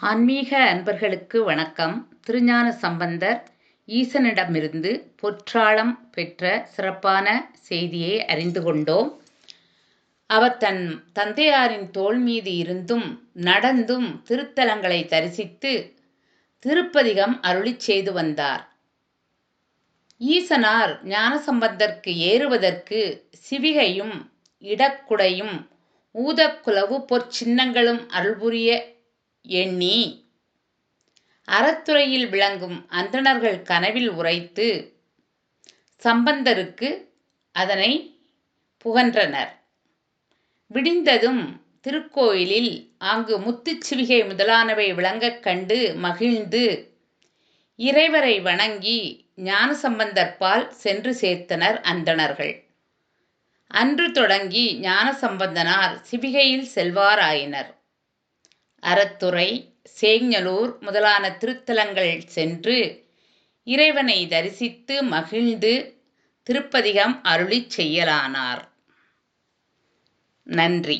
ஆன்மீக அன்பர்களுக்கு வணக்கம். திருஞான சம்பந்தர் ஈசனிடமிருந்து பொற்றாளம் பெற்ற சிறப்பான செய்தியை அறிந்து கொண்டோம். அவர் தன் தந்தையாரின் தோள் மீது இருந்தும் நடந்தும் திருத்தலங்களை தரிசித்து திருப்பதிகம் அருளிச் செய்து வந்தார். ஈசனார் ஞானசம்பந்தர்க்கு ஏறுவதற்கு சிவிகையும் இடக்குடையும் ஊதக்குலவு பொற்சின்னங்களும் அருள்புரிய எண்ணி அறத்துறையில் விளங்கும் அந்தணர்கள் கனவில் உரைத்து சம்பந்தருக்கு அதனை புகன்றனர். விடிந்ததும் திருக்கோயிலில் அங்கு முத்துச்சிவிகை முதலானவை விளங்கக் கண்டு மகிழ்ந்து இறைவரை வணங்கி ஞானசம்பந்தர்பால் சென்று சேர்த்தனர் அந்தணர்கள். அன்று தொடங்கி ஞானசம்பந்தனார் சிவிகையில் செல்வாராயினர். அறத்துறை சேஞ்சலூர் முதலான திருத்தலங்கள் சென்று இறைவனை தரிசித்து மகிழ்ந்து திருப்பதிகம் அருளிச் செய்யலானார். நன்றி.